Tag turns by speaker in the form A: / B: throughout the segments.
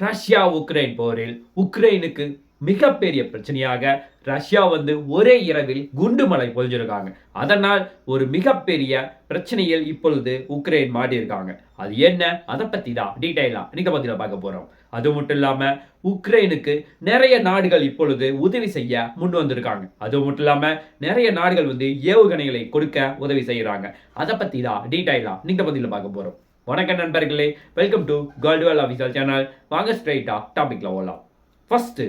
A: Russia Ukraine போரில் உக்ரைனுக்கு மிகப்பெரிய பிரச்சனையாக ரஷ்யா வந்து ஒரே இரவில் குண்டு மலை பொழிஞ்சிருக்காங்க. அதனால் ஒரு மிகப்பெரிய பிரச்சனையில் இப்பொழுது உக்ரைன் மாட்டியிருக்காங்க. அது என்ன? அதை பற்றி தான் டீட்டெயிலாக இன்னைக்கு பத்தியில பார்க்க போகிறோம் அது மட்டும் இல்லாமல் உக்ரைனுக்கு நிறைய நாடுகள் இப்பொழுது உதவி செய்ய முன் வந்திருக்காங்க. அது மட்டும் இல்லாமல் நிறைய நாடுகள் வந்து ஏவுகணைகளை கொடுக்க உதவி செய்கிறாங்க அதை பற்றி தான் டீட்டெயிலாக இன்னைக்கு பற்றியில் பார்க்க போகிறோம் வணக்கம் நண்பர்களே welcome to Goldwell official channel வாங்க ஸ்ட்ரைட்டாக டாபிக்ல ஓலாம் ஃபர்ஸ்ட்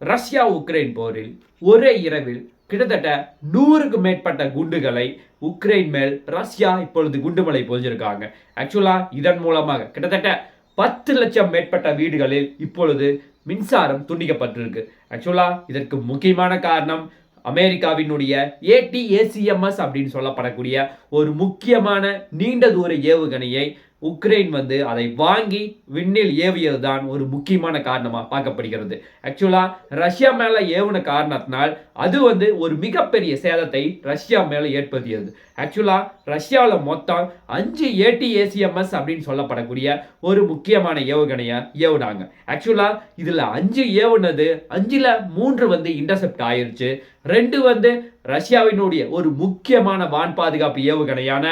A: ரஷ்யா உக்ரைன் போரில் ஒரே இரவில் கிட்டத்தட்ட நூறுக்கு மேற்பட்ட குண்டுகளை உக்ரைன் மேல் ரஷ்யா இப்பொழுது குண்டுமலை பொழிஞ்சிருக்காங்க. ஆக்சுவலாக இதன் மூலமாக கிட்டத்தட்ட பத்து லட்சம் மேற்பட்ட வீடுகளில் இப்பொழுது மின்சாரம் துண்டிக்கப்பட்டிருக்கு. ஆக்சுவலா இதற்கு முக்கியமான காரணம் அமெரிக்காவினுடைய ஏடிஏசிஎம்எஸ் அப்படின்னு சொல்லப்படக்கூடிய ஒரு முக்கியமான நீண்ட தூர ஏவுகணையை உக்ரைன் வந்து அதை வாங்கி விண்ணில் ஏவியது தான் ஒரு முக்கியமான காரணமாக பார்க்கப்படுகிறது. ஆக்சுவலாக ரஷ்யா மேலே ஏவுன காரணத்தினால் அது வந்து ஒரு மிகப்பெரிய சேதத்தை ரஷ்யா மேலே ஏற்படுத்தியது. ஆக்சுவலாக ரஷ்யாவில் மொத்தம் அஞ்சு ஏடிஏசிஎம்எஸ் அப்படின்னு சொல்லப்படக்கூடிய ஒரு முக்கியமான ஏவுகணையை ஏவுனாங்க. ஆக்சுவலாக இதில் அஞ்சு ஏவுனது அஞ்சில் மூன்று வந்து இன்டர்செப்ட் ஆயிருச்சு. ரெண்டு வந்து ரஷ்யாவினுடைய ஒரு முக்கியமான வான் பாதுகாப்பு ஏவுகணையான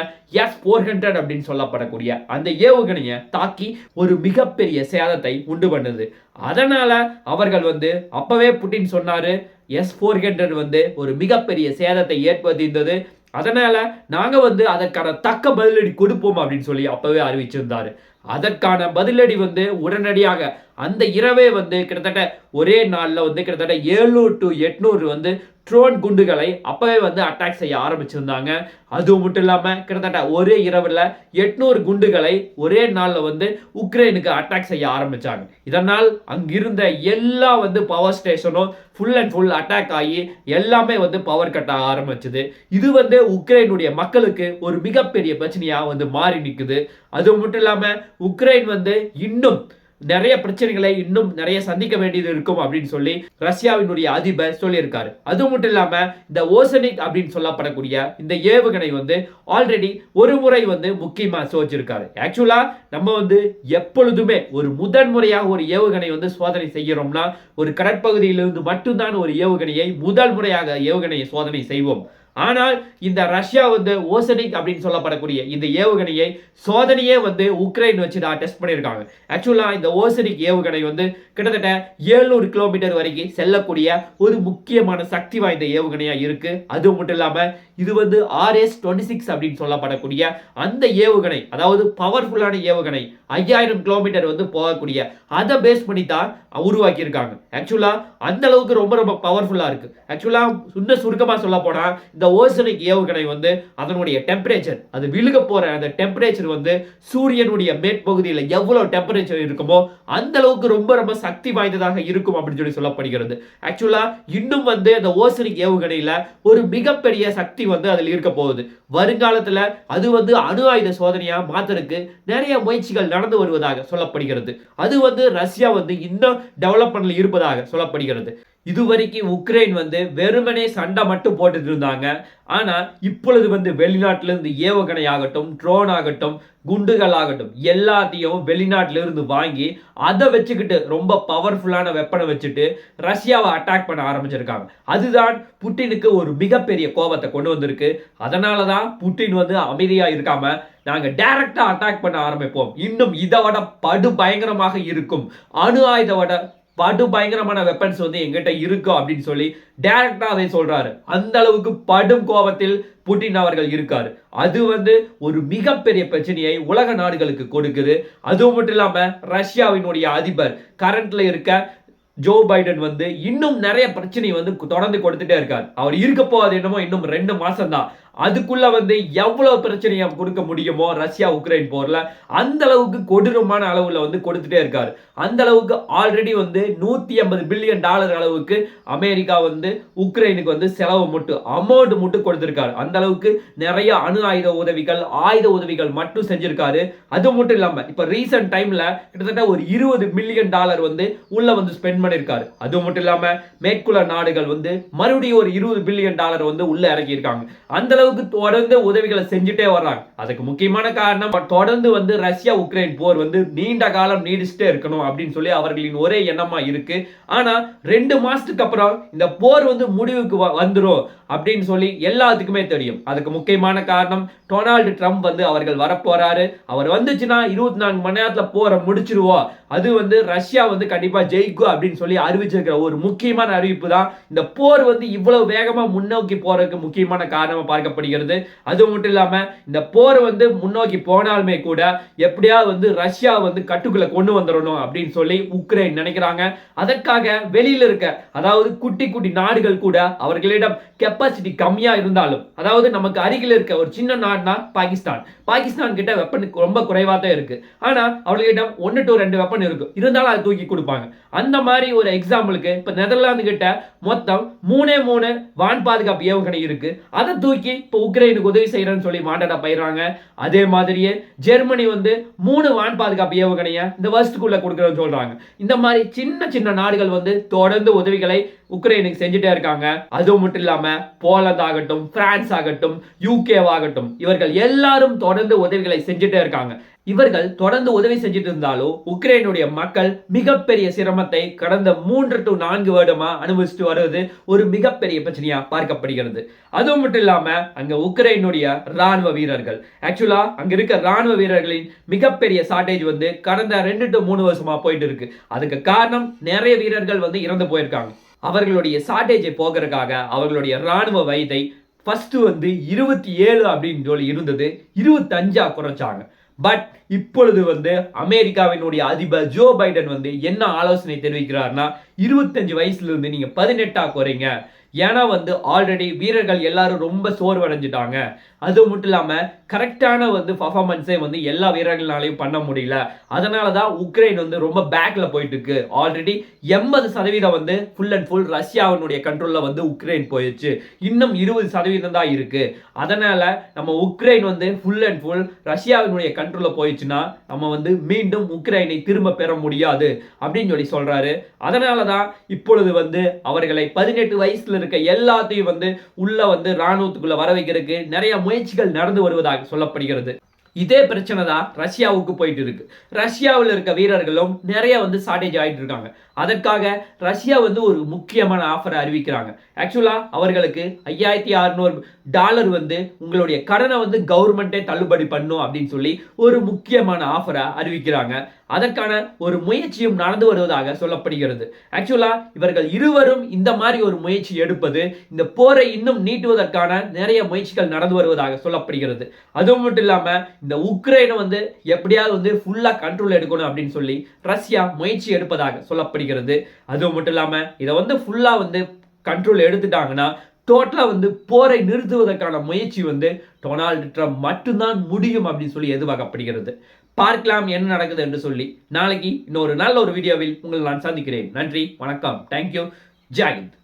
A: எஸ் ஃபோர் ஹண்ட்ரட் அப்படின்னு சொல்லப்படக்கூடிய அந்த ஏவுகணையை தாக்கி ஒரு மிகப்பெரிய சேதத்தை உண்டு பண்ணுது. அதனால அவர்கள் வந்து அப்பவே புட்டின் சொன்னாரு எஸ் ஃபோர் ஹண்ட்ரட் வந்து ஒரு மிகப்பெரிய சேதத்தை ஏற்படுத்தியிருந்தது. அதனால நாங்க வந்து அதற்கான தக்க பதிலடி கொடுப்போம் அப்படின்னு சொல்லி அப்பவே அறிவிச்சிருந்தாரு. அதற்கான பதிலடி வந்து உடனடியாக அந்த இரவே வந்து கிட்டத்தட்ட ஒரே நாளில் வந்து கிட்டத்தட்ட ஏழ்நூறு டு எட்நூறு வந்து ட்ரோன் குண்டுகளை அப்போவே வந்து அட்டாக் செய்ய ஆரம்பிச்சிருந்தாங்க. அது மட்டும் இல்லாமல் கிட்டத்தட்ட ஒரே இரவில் எட்நூறு குண்டுகளை ஒரே நாளில் வந்து உக்ரைனுக்கு அட்டாக் செய்ய ஆரம்பித்தாங்க இதனால் அங்கிருந்த எல்லா வந்து பவர் ஸ்டேஷனும் ஃபுல் அண்ட் ஃபுல் அட்டாக் ஆகி எல்லாமே வந்து பவர் கட் ஆக ஆரம்பிச்சது. இது வந்து உக்ரைனுடைய மக்களுக்கு ஒரு மிகப்பெரிய பிரச்சனையாக வந்து மாறி நிற்குது அது மட்டும் இல்லாமல் உக்ரைன் வந்து இன்னும் நிறைய பிரச்சனைகளை இன்னும் நிறைய சந்திக்க வேண்டியது இருக்கும் அப்படின்னு சொல்லி ரஷ்யாவினுடைய அதிபர் சொல்லியிருக்காரு. அது மட்டும் இல்லாம இந்த ஓசனிக் அப்படின்னு சொல்லப்படக்கூடிய இந்த ஏவுகணை வந்து ஆல்ரெடி ஒரு முறை வந்து முக்கியமா சோதிச்சிருக்காரு. ஆக்சுவலா நம்ம வந்து எப்பொழுதுமே ஒரு முதன்முறையாக ஒரு ஏவுகணை வந்து சோதனை செய்கிறோம்னா ஒரு கடற்பகுதியிலிருந்து மட்டும்தான் ஒரு ஏவுகணையை முதல் முறையாக ஏவுகணையை சோதனை செய்வோம். ஆனால் இந்த ரஷ்யா வந்து ஓசனிக் அப்படின்னு சொல்லப்படக்கூடிய இந்த ஏவுகணையை சோதனையே வந்து உக்ரைன் வச்சு தான் டெஸ்ட் பண்ணியிருக்காங்க. ஆக்சுவலாக இந்த ஓசனிக் ஏவுகணை வந்து கிட்டத்தட்ட ஏழ்நூறு கிலோமீட்டர் வரைக்கும் செல்லக்கூடிய ஒரு முக்கியமான சக்தி வாய்ந்த ஏவுகணையாக இருக்குது அது மட்டும் இல்லாமல் இது வந்து ஆர்எஸ் டுவெண்ட்டி சிக்ஸ் அப்படின்னு சொல்லப்படக்கூடிய அந்த ஏவுகணை அதாவது பவர்ஃபுல்லான ஏவுகணை ஐயாயிரம் கிலோமீட்டர் வந்து போகக்கூடிய அதை பேஸ் பண்ணி தான் உருவாக்கியிருக்காங்க. ஆக்சுவலாக அந்த அளவுக்கு ரொம்ப ரொம்ப பவர்ஃபுல்லாக இருக்குது ஆக்சுவலாக இன்னும் சுருக்கமாக சொல்ல போனால் இந்த ஓசனிக் ஏவுகணை வந்து அதனுடைய டெம்பரேச்சர் அது விழுக போகிற அந்த டெம்பரேச்சர் வந்து சூரியனுடைய மேற்பகுதியில் எவ்வளோ டெம்பரேச்சர் இருக்குமோ அந்த அளவுக்கு ரொம்ப ரொம்ப சக்தி வாய்ந்ததாக இருக்கும் அப்படின்னு சொல்லி சொல்லப்படுகிறது. ஆக்சுவலாக இன்னும் வந்து அந்த ஓசனிக் ஏவுகணையில் ஒரு மிகப்பெரிய சக்தி வந்து அதில் இருக்க போகுது. வருங்காலத்தில் அது வந்து அணு ஆயுத சோதனையாக மாத்துறதுக்கு நிறைய முயற்சிகள் நடந்து வருவதாக சொல்லப்படுகிறது. அது வந்து ரஷ்யா வந்து இன்னும் டெவலப்மெண்ட்ல இருப்பதாக சொல்லப்படுகிறது. இது வரைக்கும் உக்ரைன் வந்து வெறுமனே சண்டை மட்டும் போட்டுட்டு இருந்தாங்க. ஆனால் இப்பொழுது வந்து வெளிநாட்டிலிருந்து ஏவுகணை ஆகட்டும் ட்ரோன் ஆகட்டும் குண்டுகள் ஆகட்டும் எல்லாத்தையும் வெளிநாட்டிலிருந்து வாங்கி அதை வச்சுக்கிட்டு ரொம்ப பவர்ஃபுல்லான வெப்பனை வச்சுட்டு ரஷ்யாவை அட்டாக் பண்ண ஆரம்பிச்சிருக்காங்க. அதுதான் புட்டினுக்கு ஒரு மிகப்பெரிய கோபத்தை கொண்டு வந்திருக்கு. அதனால தான் புட்டின் வந்து அமைதியாக இருக்காமல் நாங்கள் டைரக்டாக அட்டாக் பண்ண ஆரம்பிப்போம். இன்னும் இதை விட படு பயங்கரமாக இருக்கும். அணு ஆயுத விட படு பயங்கரமான வெப்பன்ஸ் வந்து எங்கிட்ட இருக்கு அப்படின்னு சொல்லி டைரக்டா அதை சொல்றாரு. அந்த அளவுக்கு படும் கோபத்தில் புட்டின் அவர்கள் இருக்காரு. அது வந்து ஒரு மிகப்பெரிய பிரச்சனையை உலக நாடுகளுக்கு கொடுக்குது. அது மட்டும் இல்லாம ரஷ்யாவினுடைய அதிபர் கரண்ட்ல இருக்க ஜோ பைடன் வந்து இன்னும் நிறைய பிரச்சனை வந்து தொடர்ந்து கொடுத்துட்டே இருக்கார். அவர் இருக்க போவது என்னமோ இன்னும் ரெண்டு மாசம் தான் அதுக்குள்ள வந்து எவ்வளவு பிரச்சனையை கொடுக்க முடியுமோ ரஷ்யா உக்ரைன் போர்ல அந்த அளவுக்கு கொடூரமான அளவுல வந்து கொடுத்துட்டே இருக்காரு. அந்த அளவுக்கு ஆல்ரெடி வந்து நூத்தி ஐம்பது பில்லியன் டாலர் அளவுக்கு அமெரிக்கா வந்து உக்ரைனுக்கு வந்து செலவு மட்டும் அமௌண்ட் மட்டும் கொடுத்திருக்காரு. அந்த அளவுக்கு நிறைய அணு ஆயுத உதவிகள் ஆயுத உதவிகள் மட்டும் செஞ்சிருக்காரு. அது மட்டும் இல்லாம இப்ப ரீசெண்ட் டைம்ல கிட்டத்தட்ட ஒரு இருபது மில்லியன் டாலர் வந்து உள்ள வந்து ஸ்பெண்ட் பண்ணிருக்காரு. அது மட்டும் இல்லாம மேற்குள்ள நாடுகள் வந்து மறுபடியும் ஒரு இருபது பில்லியன் டாலர் வந்து உள்ள இறக்கியிருக்காங்க. அந்த அளவுக்கு தொடர்ந்து உதவிகளை செஞ்சுட்டே வர்றாங்க. அதுக்கு முக்கியமான காரணம் தொடர்ந்து வந்து ரஷ்யா உக்ரைன் போர் வந்து நீண்ட காலம் நீடிச்சுட்டே இருக்கணும் அப்படின்னு சொல்லி அவர்களின் ஒரே எண்ணமா இருக்கு. ஆனா ரெண்டு மாசத்துக்கு அப்புறம் இந்த போர் வந்து முடிவுக்கு வ- வந்துரும் அப்படின்னு சொல்லி எல்லாத்துக்குமே தெரியும். அதுக்கு முக்கியமான காரணம் டொனால்டு ட்ரம்ப் வந்து அவர்கள் வரப்போறாரு. அவர் வந்துச்சுன்னா இருபத்தி நான்கு மணி நேரத்துல போரை முடிச்சிருவோம். அது வந்து ரஷ்யா வந்து கண்டிப்பா ஜெயிக்கும் அப்படின்னு சொல்லி அறிவிச்சிருக்கிற ஒரு முக்கியமான அறிவிப்பு தான். இந்த போர் வந்து இவ்வளவு வேகமா முன்னோக்கி போறதுக்கு முக்கியமான காரணமா பார்க்கப்படுகிறது அது மட்டும் இல்லாமல் இந்த போர் வந்து முன்னோக்கி போனாலுமே கூட எப்படியாவது வந்து ரஷ்யா வந்து கட்டுக்குள்ள கொண்டு வந்துடணும் அப்படின்னு சொல்லி உக்ரைன் நினைக்கிறாங்க. அதற்காக வெளியில இருக்க அதாவது குட்டி குட்டி நாடுகள் கூட அவர்களிடம் கெப்பாசிட்டி கம்மியாக இருந்தாலும் அதாவது நமக்கு அருகில் இருக்க ஒரு சின்ன நாடுனா பாகிஸ்தான். பாகிஸ்தான் கிட்ட வெப்பன் ரொம்ப குறைவாக தான் இருக்கு. ஆனா அவர்களிடம் ஒன்னு டு ரெண்டு வெப்பன் இருக்கும். இருந்தாலும் அதை தூக்கி கொடுப்பாங்க. அந்த மாதிரி ஒரு எக்ஸாம்பிளுக்கு இப்போ நெதர்லாந்து கிட்ட மொத்தம் மூணே மூணு வான் பாதுகாப்பு ஏவுகணை இருக்கு. அதை தூக்கி இப்போ உக்ரைனுக்கு உதவி செய்யறேன்னு சொல்லி மாண்டாடா பயிர்றாங்க. அதே மாதிரியே ஜெர்மனி வந்து மூணு வான் பாதுகாப்பு ஏவுகணையை இந்த வருஷத்துக்குள்ள கொடுக்குறேன்னு சொல்றாங்க. இந்த மாதிரி சின்ன சின்ன நாடுகள் வந்து தொடர்ந்து உதவிகளை உக்ரைனுக்கு செஞ்சுட்டே இருக்காங்க. அது மட்டும் இல்லாம போலந்து ஆகட்டும் பிரான்ஸ் ஆகட்டும் யூகே ஆகட்டும் இவர்கள் எல்லாரும் தொடர்ந்து உதவிகளை செஞ்சுட்டே இருக்காங்க. இவர்கள் தொடர்ந்து உதவி செஞ்சுட்டு இருந்தாலும் உக்ரைனுடைய மக்கள் மிகப்பெரிய சிரமத்தை கடந்த மூன்று டு நான்கு வருடமா அனுபவிச்சுட்டு வருவது ஒரு மிகப்பெரிய பிரச்சனையா பார்க்கப்படுகிறது. அதுவும் மட்டும் இல்லாம அங்க உக்ரைனுடைய ராணுவ வீரர்கள். ஆக்சுவலா அங்க இருக்க ராணுவ வீரர்களின் மிகப்பெரிய ஷார்டேஜ் வந்து கடந்த ரெண்டு டு மூணு வருஷமா போயிட்டு இருக்கு. அதுக்கு காரணம் நிறைய வீரர்கள் வந்து இறந்து போயிருக்காங்க. அவர்களுடைய ஷார்டேஜை போகிறதுக்காக அவர்களுடைய ராணுவ வயதை ஃபர்ஸ்ட் வந்து இருபத்தி ஏழு அப்படின்னு சொல்லி இருந்தது. இருபத்தஞ்சா குறைச்சாங்க. பட் இப்பொழுது வந்து அமெரிக்காவினுடைய அதிபர் ஜோ பைடன் வந்து என்ன ஆலோசனை தெரிவிக்கிறார்னா இருபத்தஞ்சு வயசுல இருந்து நீங்க பதினெட்டா குறைங்க ஏன்னா வந்து ஆல்ரெடி வீரர்கள் எல்லாரும் ரொம்ப சோர்வடைஞ்சிட்டாங்க. அது மட்டும் இல்லாமல் கரெக்டான வந்து பர்ஃபார்மன்ஸே வந்து எல்லா வீரர்களாலையும் பண்ண முடியல. அதனால தான் உக்ரைன் வந்து ரொம்ப பேக்கில் போயிட்டு இருக்கு ஆல்ரெடி எண்பது சதவீதம் வந்து ஃபுல் அண்ட் ஃபுல் ரஷ்யாவினுடைய கண்ட்ரோலில் வந்து உக்ரைன் போயிடுச்சு இன்னும் இருபது சதவீதம் தான் இருக்கு. அதனால நம்ம உக்ரைன் வந்து ஃபுல் அண்ட் ஃபுல் ரஷ்யாவினுடைய கண்ட்ரோலில் போயிடுச்சுன்னா நம்ம வந்து மீண்டும் உக்ரைனை திரும்ப பெற முடியாது. அப்படின்னு சொல்லி சொல்கிறாரு அதனால தான் இப்பொழுது வந்து அவர்களை பதினெட்டு வயசுல இருக்க எல்லாத்தையும் வந்து உள்ள வந்து ராணுவத்துக்குள்ள வர வைக்கிறதுக்கு நிறைய முயற்சிகள் நடந்து வருவதாக சொல்லப்படுகிறது. இதே பிரச்சனை தான் ரஷ்யாவுக்கு போயிட்டு இருக்கு. ரஷ்யாவில் இருக்க வீரர்களும் நிறைய வந்து ஷார்டேஜ் ஆகிட்டு இருக்காங்க. அதற்காக ரஷ்யா வந்து ஒரு முக்கியமான ஆஃபரை அறிவிக்கிறாங்க. ஆக்சுவலா அவர்களுக்கு ஐயாயிரத்தி அறுநூறு டாலர் வந்து உங்களுடைய கடனை வந்து கவர்மெண்ட்டே தள்ளுபடி பண்ணும் அப்படின்னு சொல்லி ஒரு முக்கியமான ஆஃபரை அறிவிக்கிறாங்க. அதற்கான ஒரு முயற்சியும் நடந்து வருவதாக சொல்லப்படுகிறது. ஆக்சுவலாக இவர்கள் இருவரும் இந்த மாதிரி ஒரு முயற்சி எடுப்பது இந்த போரை இன்னும் நீட்டுவதற்கான நிறைய முயற்சிகள் நடந்து வருவதாக சொல்லப்படுகிறது. அது மட்டும் இல்லாமல் இந்த உக்ரைனை வந்து எப்படியாவது வந்து ஃபுல்லாக கண்ட்ரோல் எடுக்கணும் அப்படின்னு சொல்லி ரஷ்யா முயற்சி எடுப்பதாக சொல்லப்படுகிறது. அதுவும் மட்டும் இல்லாம இதை வந்து ஃபுல்லா வந்து கண்ட்ரோல் எடுத்துட்டாங்கன்னா டோட்டலாக வந்து போரை நிறுத்துவதற்கான முயற்சி வந்து டொனால்டு ட்ரம்ப் மட்டும்தான் முடியும் அப்படின்னு சொல்லி எதிர்பார்க்கப்படுகிறது. பார்க்கலாம் என்ன நடக்குது என்று சொல்லி. நாளைக்கு இன்னொரு நல்ல ஒரு வீடியோவில் உங்களை நான் சந்திக்கிறேன். நன்றி வணக்கம். தேங்க்யூ ஜாகித்